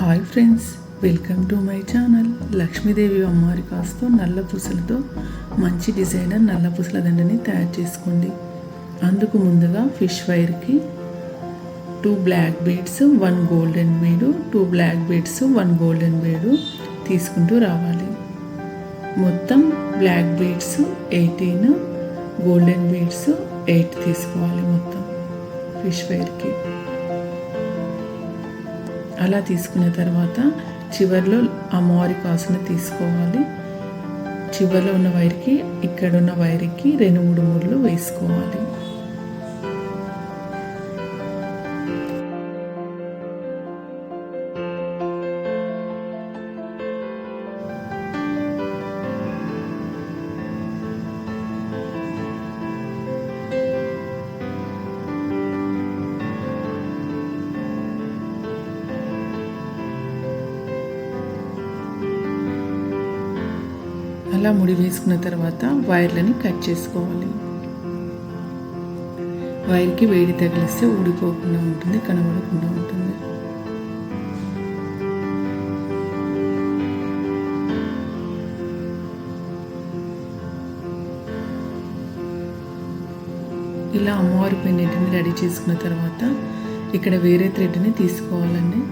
Hi friends welcome to my channel Lakshmidevi అమ్మవారి కాస్తో నల్ల పూసలతో మంచి డిజైనర్ నల్ల పూసల దండని తయారు చేసుకోండి. అందుకు ముందుగా fish వైర్కి two black beads one golden bead two black beads one golden bead తీసుకుంటూ రావాలి. మొత్తం black beads eighteen golden beads eight తీసుకోవాలి మొత్తం ఫిష్ వైర్కి అలా తీసుకున్న తర్వాత చివరిలో మోరి కాస్ను తీసుకోవాలి. చివరిలో ఉన్న వైర్కి ఇక్కడ ఉన్న వైర్కి రెండు మూడు మూడులు వేసుకోవాలి. అలా తర్వాత వైర్లని కట్ చేసుకోవాలి. వైర్కి వేడి తగిలిస్తే ఊడిపోకుండా ఉంటుంది కనబడకుండా ఉంటుంది. ఇలా అమ్మవారి పెన్నెంటిని రెడీ చేసుకున్న తర్వాత ఇక్కడ వేరే థ్రెడ్ని తీసుకోవాలండి.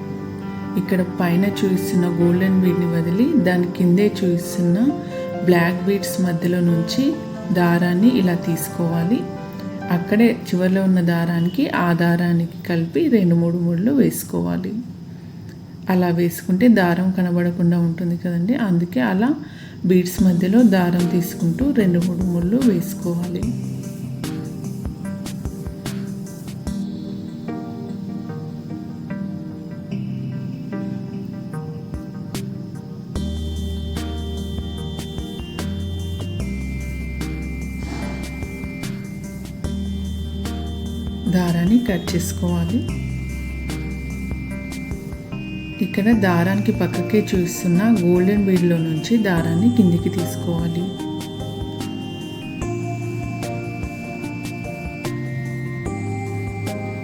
ఇక్కడ పైన చూపిస్తున్న గోల్డెన్ బీడ్ని వదిలి దాని కిందే చూపిస్తున్న బ్లాక్ బీడ్స్ మధ్యలో నుంచి దారాన్ని ఇలా తీసుకోవాలి. అక్కడే చివరిలో ఉన్న దారానికి ఆ దారానికి కలిపి రెండు మూడు ముళ్ళు వేసుకోవాలి. అలా వేసుకుంటే దారం కనబడకుండా ఉంటుంది కదండి. అందుకే అలా బీడ్స్ మధ్యలో దారం తీసుకుంటూ రెండు మూడు ముళ్ళు వేసుకోవాలి. కట్ చేసుకోవాలి. ఇక్కడ దారానికి పక్కకే చూస్తున్న గోల్డెన్ బీడ్లో నుంచి దారాన్ని కిందికి తీసుకోవాలి.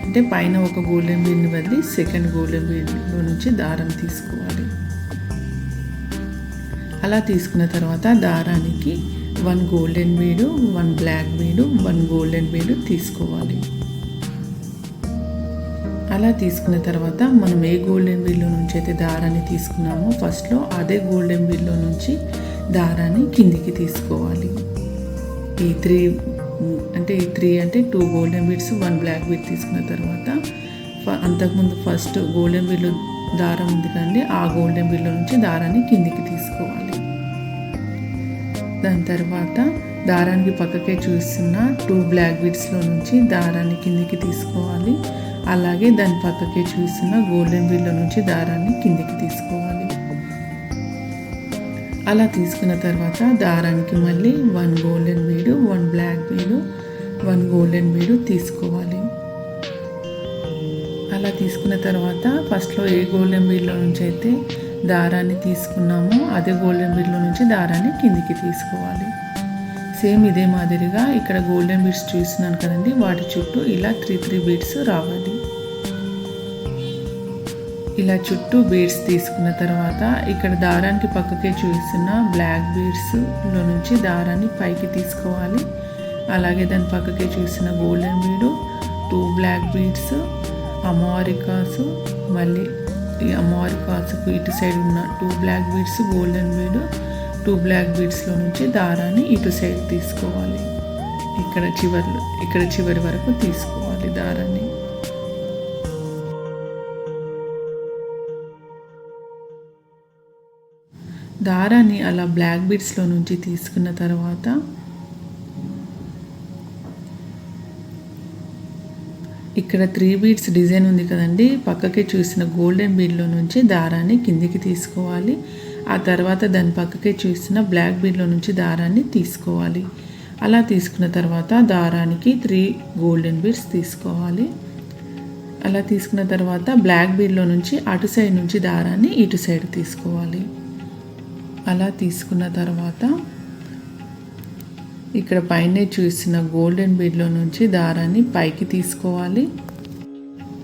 అంటే పైన ఒక గోల్డెన్ బీడ్ని వదిలి సెకండ్ గోల్డెన్ బీడ్లో నుంచి దారం తీసుకోవాలి. అలా తీసుకున్న తర్వాత దారానికి one golden bead one black bead one golden bead తీసుకోవాలి. అలా తీసుకున్న తర్వాత మనం ఏ గోల్డెన్ వీల్లో నుంచి అయితే దారాన్ని తీసుకున్నామో ఫస్ట్లో అదే గోల్డెన్ వీల్లో నుంచి దారాన్ని కిందికి తీసుకోవాలి. ఈ త్రీ అంటే ఈ త్రీ అంటే two golden beads one black bead తీసుకున్న తర్వాత అంతకుముందు ఫస్ట్ గోల్డెన్ బీడ్లో దారం ఉంది కదండి ఆ గోల్డెన్ బీడ్లో నుంచి దారాన్ని కిందికి తీసుకోవాలి. దాని తర్వాత దారానికి పక్కకే చూస్తున్న టూ బ్లాక్ బీడ్స్లో నుంచి దారాన్ని కిందికి తీసుకోవాలి. అలాగే దాని పక్కకే చూస్తున్న గోల్డెన్ వీల్లో నుంచి దారాన్ని కిందికి తీసుకోవాలి. అలా తీసుకున్న తర్వాత దారానికి మళ్ళీ one golden bead one black bead one golden bead తీసుకోవాలి. అలా తీసుకున్న తర్వాత ఫస్ట్లో ఏ గోల్డెన్ బీడ్లో నుంచి అయితే దారాన్ని తీసుకున్నామో అదే గోల్డెన్ బీడ్లో నుంచి దారాన్ని కిందికి తీసుకోవాలి. సేమ్ ఇదే మాదిరిగా ఇక్కడ గోల్డెన్ బీడ్స్ చూస్తున్నాను కదండి వాటి చుట్టూ ఇలా త్రీ త్రీ బీడ్స్ రావాలి. ఇలా చుట్టూ బీడ్స్ తీసుకున్న తర్వాత ఇక్కడ దారానికి పక్కకే చూస్తున్న బ్లాక్ బీడ్స్లో నుంచి దారాన్ని పైకి తీసుకోవాలి. అలాగే దాని పక్కకే చూసిన golden bead two black beads అమ్మవారి కాసు మళ్ళీ ఈ అమ్మవారి కాసుకు ఇటు సైడ్ ఉన్న two black beads golden bead two black బీడ్స్లో నుంచి దారాన్ని ఇటు సైడ్ తీసుకోవాలి. ఇక్కడ చివరిలో ఇక్కడ చివరి వరకు తీసుకోవాలి దారాన్ని. దారాన్ని అలా బ్లాక్ బీడ్స్లో నుంచి తీసుకున్న తర్వాత ఇక్కడ త్రీ బీడ్స్ డిజైన్ ఉంది కదండి. పక్కకే చూసిన గోల్డెన్ బీడ్లో నుంచి దారాన్ని కిందికి తీసుకోవాలి. ఆ తర్వాత దాని పక్కకే చూసిన బ్లాక్ బీడ్లో నుంచి దారాన్ని తీసుకోవాలి. అలా తీసుకున్న తర్వాత దారానికి త్రీ గోల్డెన్ బీడ్స్ తీసుకోవాలి. అలా తీసుకున్న తర్వాత బ్లాక్ బీడ్లో నుంచి అటు సైడ్ నుంచి దారాన్ని ఇటు సైడ్ తీసుకోవాలి. అలా తీసుకున్న తర్వాత ఇక్కడ పైన చూసిన గోల్డెన్ బీడ్లో నుంచి దారాన్ని పైకి తీసుకోవాలి.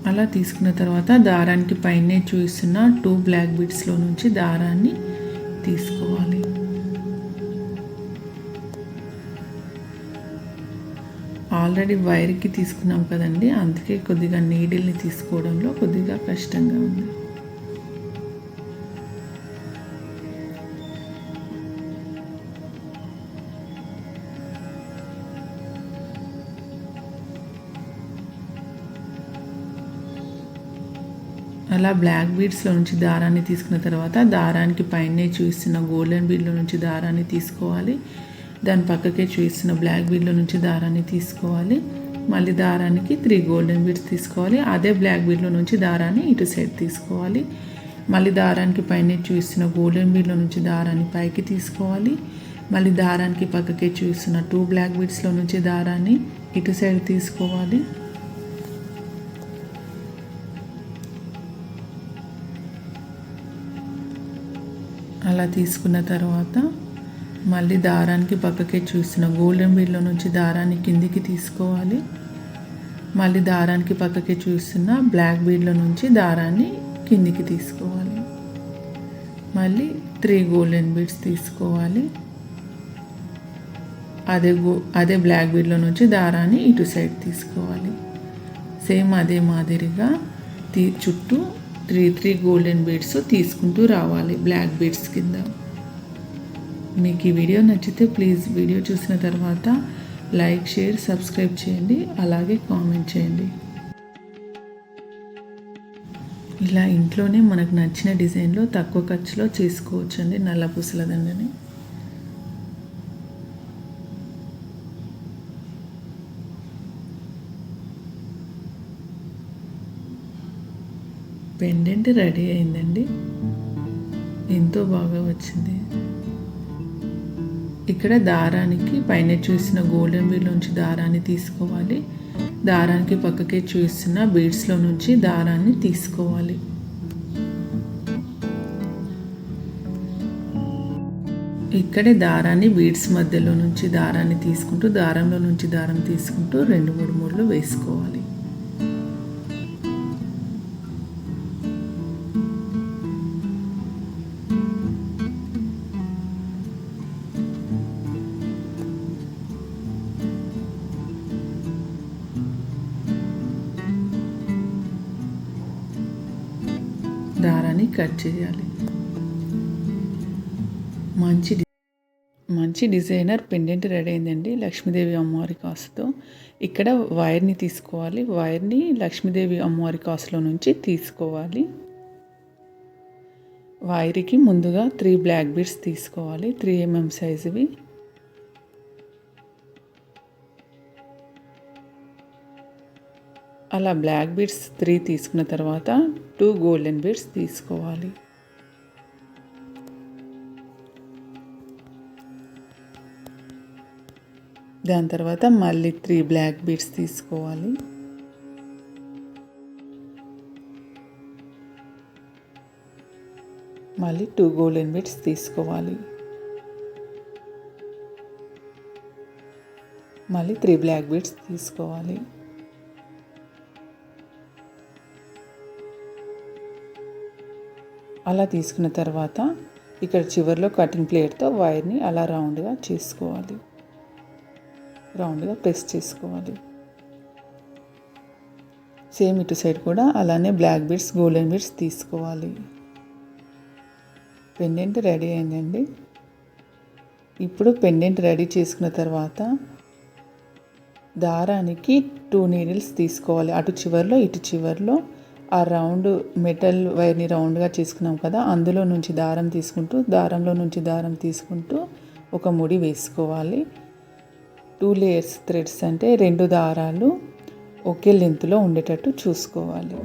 అలా తీసుకున్న తర్వాత దారానికి పైనే చూస్తున్న టూ బ్లాక్ బీడ్స్లో నుంచి దారాన్ని తీసుకోవాలి. ఆల్రెడీ వైర్కి తీసుకున్నాం కదండి అందుకే కొద్దిగా నీడిల్ని తీసుకోవడంలో కొద్దిగా కష్టంగా ఉంది. అలా బ్లాక్ బీడ్స్లో నుంచి దారాన్ని తీసుకున్న తర్వాత దారానికి పైనే చూపిస్తున్న గోల్డెన్ బీడ్లో నుంచి దారాన్ని తీసుకోవాలి. దాని పక్కకే చూపిస్తున్న బ్లాక్ బీడ్లో నుంచి దారాన్ని తీసుకోవాలి. మళ్ళీ దారానికి త్రీ గోల్డెన్ బీడ్స్ తీసుకోవాలి. అదే బ్లాక్ బీడ్లో నుంచి దారాన్ని ఇటు సైడ్ తీసుకోవాలి. మళ్ళీ దారానికి పైన చూపిస్తున్న గోల్డెన్ బీడ్లో నుంచి దారాన్ని పైకి తీసుకోవాలి. మళ్ళీ దారానికి పక్కకే చూస్తున్న టూ బ్లాక్ బీడ్స్లో నుంచి దారాన్ని ఇటు సైడ్ తీసుకోవాలి. అలా తీసుకున్న తర్వాత మళ్ళీ దారానికి పక్కకే చూసిన గోల్డెన్ బీడ్లో నుంచి దారాన్ని కిందికి తీసుకోవాలి. మళ్ళీ దారానికి పక్కకే చూస్తున్న బ్లాక్ బీడ్లో నుంచి దారాన్ని కిందికి తీసుకోవాలి. మళ్ళీ త్రీ గోల్డెన్ బీడ్స్ తీసుకోవాలి. అదే గో అదే బ్లాక్ బీడ్లో నుంచి దారాన్ని ఇటు సైడ్ తీసుకోవాలి. సేమ్ అదే మాదిరిగా తీ చుట్టూ త్రీ త్రీ గోల్డెన్ బీడ్స్ తీసుకుంటూ రావాలి బ్లాక్ బీడ్స్ కింద. మీకు ఈ వీడియో నచ్చితే ప్లీజ్ వీడియో చూసిన తర్వాత లైక్ షేర్ సబ్స్క్రైబ్ చేయండి అలాగే కామెంట్ చేయండి. ఇలా ఇంట్లోనే మనకు నచ్చిన డిజైన్లో తక్కువ ఖర్చులో చేసుకోవచ్చండి నల్ల పూసల దండని. పెండెంట్ రెడీ అయిందండి. ఎంతో బాగా వచ్చింది. ఇక్కడ దారానికి పైన చూసిన గోల్డెన్ బీడ్ నుంచి దారాన్ని తీసుకోవాలి. దారానికి పక్కకే చూసిన బీడ్స్లో నుంచి దారాన్ని తీసుకోవాలి. ఇక్కడే దారాన్ని బీడ్స్ మధ్యలో నుంచి దారాన్ని తీసుకుంటూ దారంలో నుంచి దారం తీసుకుంటూ రెండు మూడు మూడులు వేసుకోవాలి. కట్ చేయాలి. మంచి మంచి డిజైనర్ పెండెంట్ రెడీ అయిందండి లక్ష్మీదేవి అమ్మవారి కాసుతో. ఇక్కడ వైర్ని తీసుకోవాలి. వైర్ని లక్ష్మీదేవి అమ్మవారి కాసులో నుంచి తీసుకోవాలి. వైర్కి ముందుగా త్రీ బ్లాక్ బీడ్స్ తీసుకోవాలి. త్రీ ఎంఎం సైజువి అలా బ్లాక్ బీడ్స్ త్రీ తీసుకున్న తర్వాత టూ గోల్డెన్ బీడ్స్ తీసుకోవాలి. దాని తర్వాత మళ్ళీ త్రీ బ్లాక్ బీడ్స్ తీసుకోవాలి. మళ్ళీ టూ గోల్డెన్ బీడ్స్ తీసుకోవాలి. మళ్ళీ త్రీ బ్లాక్ బీడ్స్ తీసుకోవాలి. అలా తీసుకున్న తర్వాత ఇక్కడ చివరిలో కటింగ్ ప్లేట్తో వైర్ని అలా రౌండ్గా చేసుకోవాలి. రౌండ్గా ప్రెస్ చేసుకోవాలి. సేమ్ ఇటు సైడ్ కూడా అలానే బ్లాక్ బీడ్స్ గోల్డెన్ బీడ్స్ తీసుకోవాలి. పెండెంట్ రెడీ అయిందండి. ఇప్పుడు పెండెంట్ రెడీ చేసుకున్న తర్వాత దారానికి టూ నీడిల్స్ తీసుకోవాలి. అటు చివరిలో ఇటు చివరిలో ఆ రౌండ్ మెటల్ వైర్ని రౌండ్గా చేసుకున్నాం కదా అందులో నుంచి దారం తీసుకుంటూ దారంలో నుంచి దారం తీసుకుంటూ ఒక ముడి వేసుకోవాలి. టూ లేయర్స్ థ్రెడ్స్ అంటే రెండు దారాలు ఒకే లెంత్లో ఉండేటట్టు చూసుకోవాలి.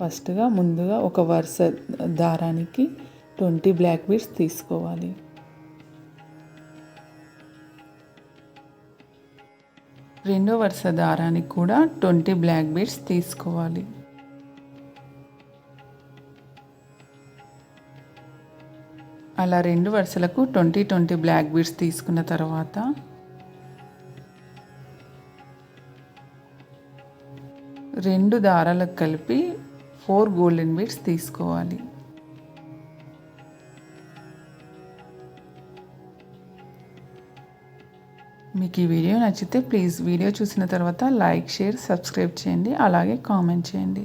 ఫస్ట్గా ముందుగా ఒక వరుస దారానికి ట్వంటీ బ్లాక్ బీడ్స్ తీసుకోవాలి. రెండో వరుస దారానికి కూడా ట్వంటీ బ్లాక్ బీడ్స్ తీసుకోవాలి. అలా రెండు వరుసలకు ట్వంటీ ట్వంటీ బ్లాక్ బీడ్స్ తీసుకున్న తర్వాత రెండు దారాలకు కలిపి ఫోర్ గోల్డెన్ బీడ్స్ తీసుకోవాలి. మీకు ఈ వీడియో నచ్చితే ప్లీజ్ వీడియో చూసిన తర్వాత లైక్ షేర్ సబ్స్క్రైబ్ చేయండి. అలాగే కామెంట్ చేయండి.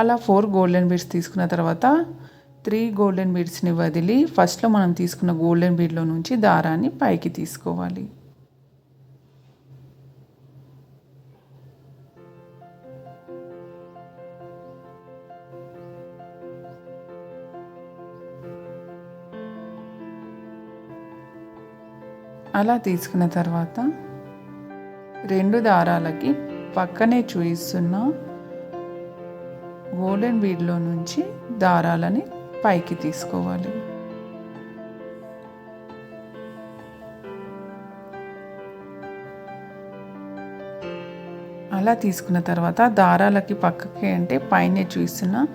అలా ఫోర్ గోల్డెన్ బీడ్స్ తీసుకున్న తర్వాత త్రీ గోల్డెన్ బీడ్స్ని వదిలి ఫస్ట్లో మనం తీసుకున్న గోల్డెన్ బీడ్లో నుంచి దారాన్ని పైకి తీసుకోవాలి. అలా తీసుకున్న తర్వాత రెండు దారాలకి పక్కనే చూయిస్తున్న గోల్డెన్ బీడ్లో నుంచి దారాలని పైకి తీసుకోవాలి. అలా తీసుకున్న తర్వాత దారాలకి పక్కకి అంటే పైన చూస్తున్న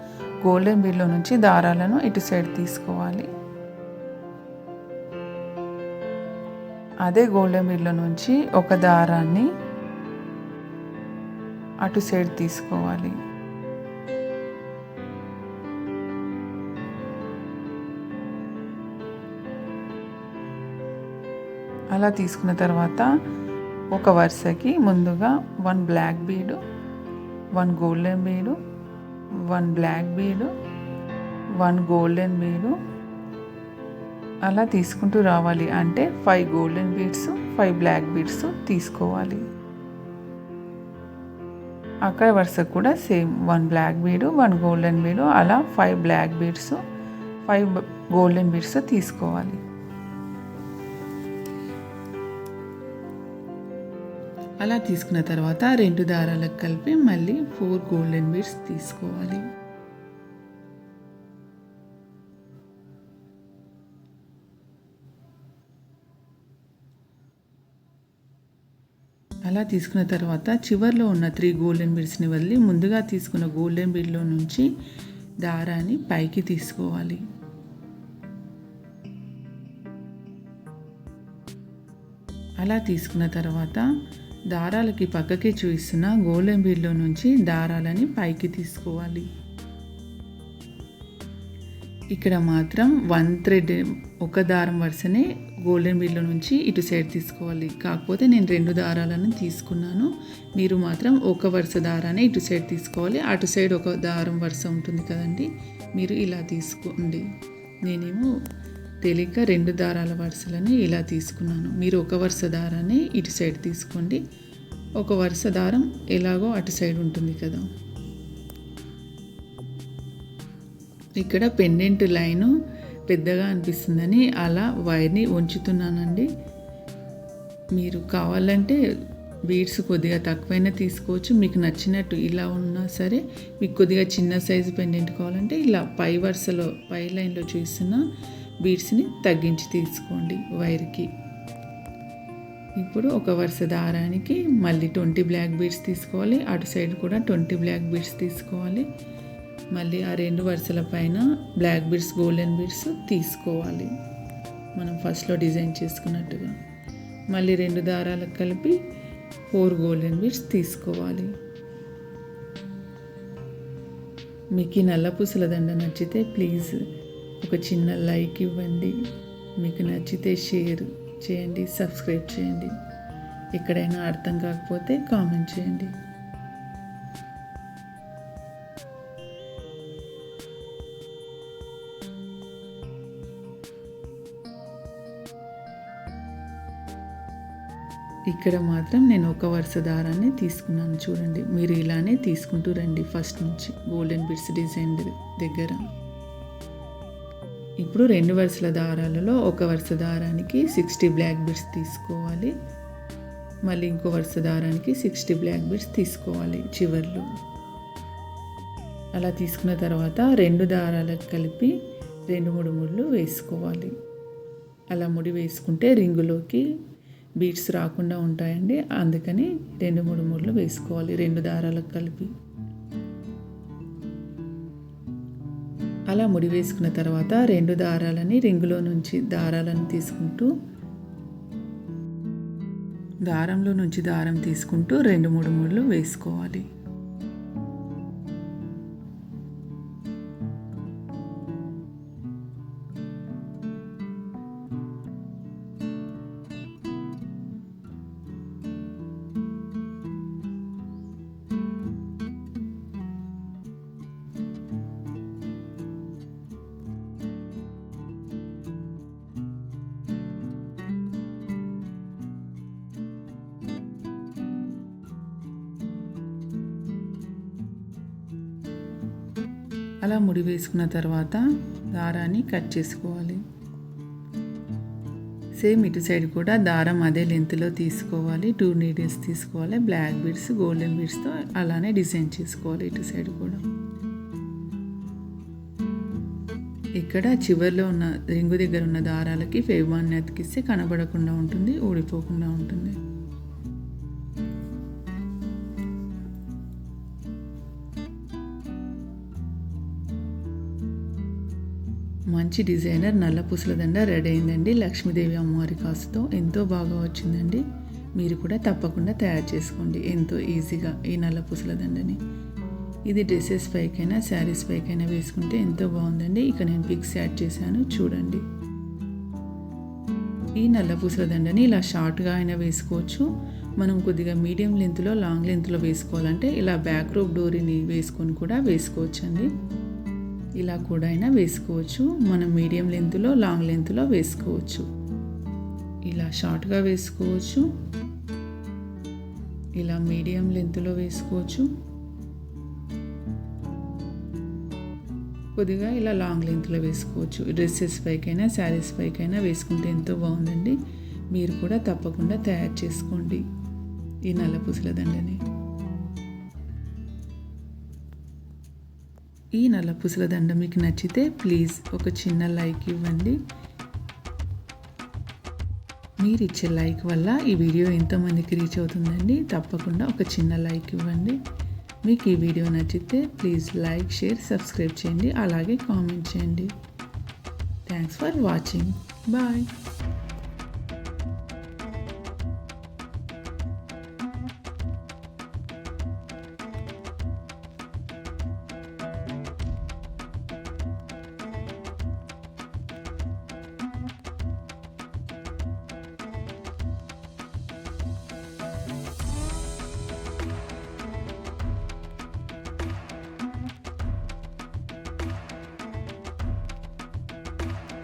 గోల్డెన్ బీడ్లో నుంచి దారాలను ఇటు సైడ్ తీసుకోవాలి. అదే గోల్డెన్ బీడ్లో నుంచి ఒక దారాన్ని అటు సైడ్ తీసుకోవాలి. అలా తీసుకున్న తర్వాత ఒక వరుసకి ముందుగా one black bead one golden bead one black bead one golden bead అలా తీసుకుంటూ రావాలి. అంటే five golden beads five black beads తీసుకోవాలి. అక్కడ వరుస కూడా same one black bead one golden bead అలా five black beads five golden beads తీసుకోవాలి. అలా తీసుకున్న తర్వాత రెండు దారాలకు కలిపి మళ్ళీ ఫోర్ గోల్డెన్ బీడ్స్ తీసుకోవాలి. అలా తీసుకున్న తర్వాత చివర్లో ఉన్న త్రీ గోల్డెన్ బీడ్స్ని వదిలి ముందుగా తీసుకున్న గోల్డెన్ బీడ్లో నుంచి దారాన్ని పైకి తీసుకోవాలి. అలా తీసుకున్న తర్వాత దారాలకి పక్కకి చూపిస్తున్న గోల్డెన్ బీడ్లో నుంచి దారాలని పైకి తీసుకోవాలి. ఇక్కడ మాత్రం వన్ థ్రెడ్ ఒక దారం వరుసనే గోల్డెన్ బీడ్లో నుంచి ఇటు సైడ్ తీసుకోవాలి. కాకపోతే నేను రెండు దారాలను తీసుకున్నాను. మీరు మాత్రం ఒక వరుస దారాన్ని ఇటు సైడ్ తీసుకోవాలి. అటు సైడ్ ఒక దారం వరుస ఉంటుంది కదండి మీరు ఇలా తీసుకోండి. నేనేమో తెలియక రెండు దారాల వరుసలని ఇలా తీసుకున్నాను. మీరు ఒక వరుస దారాన్ని ఇటు సైడ్ తీసుకోండి. ఒక వరుస దారం ఎలాగో అటు సైడ్ ఉంటుంది కదా. ఇక్కడ పెండెంట్ లైను పెద్దగా అనిపిస్తుందని అలా వైర్ని ఉంచుతున్నానండి. మీరు కావాలంటే బీడ్స్ కొద్దిగా తక్కువైనా తీసుకోవచ్చు మీకు నచ్చినట్టు ఇలా ఉన్నా సరే మీకు కొద్దిగా చిన్న సైజు పెండెంట్ కావాలంటే ఇలా పై వరుసలో పై లైన్లో చూస్తున్న బీడ్స్ని తగ్గించి తీసుకోండి వైర్కి. ఇప్పుడు ఒక వరుస దారానికి మళ్ళీ ట్వంటీ బ్లాక్ బీడ్స్ తీసుకోవాలి అటు సైడ్ కూడా ట్వంటీ బ్లాక్ బీడ్స్ తీసుకోవాలి. మళ్ళీ ఆ రెండు వరుసల పైన బ్లాక్ బీడ్స్ గోల్డెన్ బీడ్స్ తీసుకోవాలి. మనం ఫస్ట్లో డిజైన్ చేసుకున్నట్టుగా. మళ్ళీ రెండు దారాలకు కలిపి ఫోర్ గోల్డెన్ బీడ్స్ తీసుకోవాలి. మీకు ఈ నల్ల పూసల దండ నచ్చితే ప్లీజ్ ఒక చిన్న లైక్ ఇవ్వండి. మీకు నచ్చితే షేర్ చేయండి సబ్స్క్రైబ్ చేయండి. ఎక్కడైనా అర్థం కాకపోతే కామెంట్ చేయండి. ఇక్కడ మాత్రం నేను ఒక వరుస దారాన్ని తీసుకున్నాను చూడండి. మీరు ఇలానే తీసుకుంటూ రండి ఫస్ట్ నుంచి. గోల్డెన్ బిడ్స్ డిజైన్ దగ్గర. ఇప్పుడు రెండు వరుసల దారాలలో ఒక వరుస దారానికి సిక్స్టీ బ్లాక్ బిడ్స్ తీసుకోవాలి. మళ్ళీ ఇంకో వరుస దారానికి సిక్స్టీ బ్లాక్ బిడ్స్ తీసుకోవాలి చివర్లో. అలా తీసుకున్న తర్వాత రెండు దారాలకు కలిపి రెండు మూడు ముళ్ళు వేసుకోవాలి. అలా ముడి వేసుకుంటే రింగులోకి బీట్స్ రాకుండా ఉంటాయండి. అందుకని రెండు మూడు మూడులు వేసుకోవాలి. రెండు దారాలకు కలిపి. అలా ముడి వేసుకున్న తర్వాత రెండు దారాలని రింగులో నుంచి దారాలను తీసుకుంటూ దారంలో నుంచి దారం తీసుకుంటూ రెండు మూడు మూడులు వేసుకోవాలి. అలా ముడి వేసుకున్న తర్వాత దారాన్ని కట్ చేసుకోవాలి. సేమ్ ఇటు సైడ్ కూడా దారం అదే లెంత్లో తీసుకోవాలి. టూ నీడిల్స్ తీసుకోవాలి. బ్లాక్ బీడ్స్ గోల్డెన్ బీడ్స్తో అలానే డిజైన్ చేసుకోవాలి ఇటు సైడ్ కూడా. ఇక్కడ చివరిలో ఉన్న రింగు దగ్గర ఉన్న దారాలకి ఫేవాన్ని అతికిస్తే కనబడకుండా ఉంటుంది ఊడిపోకుండా ఉంటుంది. మంచి డిజైనర్ నల్ల పూసల దండ రెడీ అయిందండి. లక్ష్మీదేవి అమ్మవారి కాసుతో ఎంతో బాగా వచ్చిందండి. మీరు కూడా తప్పకుండా తయారు చేసుకోండి. ఎంతో ఈజీగా ఈ నల్ల పూసల దండని. ఇది డ్రెస్సెస్ పైకైనా శారీస్ పైకైనా వేసుకుంటే ఎంతో బాగుందండి. ఇక నేను పిక్స్ యాడ్ చేశాను. చూడండి. ఈ నల్ల పూసల దండని ఇలా షార్ట్గా అయినా వేసుకోవచ్చు. మనం కొద్దిగా మీడియం లెంత్లో లాంగ్ లెంత్లో వేసుకోవాలంటే ఇలా బ్యాక్ రోప్ డోరీని వేసుకొని కూడా వేసుకోవచ్చండి. ఇలా కూడా అయినా వేసుకోవచ్చు. మనం మీడియం లెంత్లో లాంగ్ లెంత్లో వేసుకోవచ్చు. ఇలా షార్ట్గా వేసుకోవచ్చు. ఇలా మీడియం లెంత్లో వేసుకోవచ్చు. కొద్దిగా ఇలా లాంగ్ లెంత్లో వేసుకోవచ్చు. డ్రెస్సెస్ పైకైనా శారీస్ పైకైనా వేసుకుంటే ఎంతో బాగుందండి. మీరు కూడా తప్పకుండా తయారు చేసుకోండి. ఈ నల్ల పూసల దండని. ఈ నల్ల పూసల దండ మీకు నచ్చితే ప్లీజ్ ఒక చిన్న లైక్ ఇవ్వండి. మీరు ఇచ్చే లైక్ వల్ల ఈ వీడియో ఎంతోమందికి రీచ్ అవుతుందండి. తప్పకుండా ఒక చిన్న లైక్ ఇవ్వండి. మీకు ఈ వీడియో నచ్చితే ప్లీజ్ లైక్ షేర్ సబ్స్క్రైబ్ చేయండి. అలాగే కామెంట్ చేయండి. Thanks for watching bye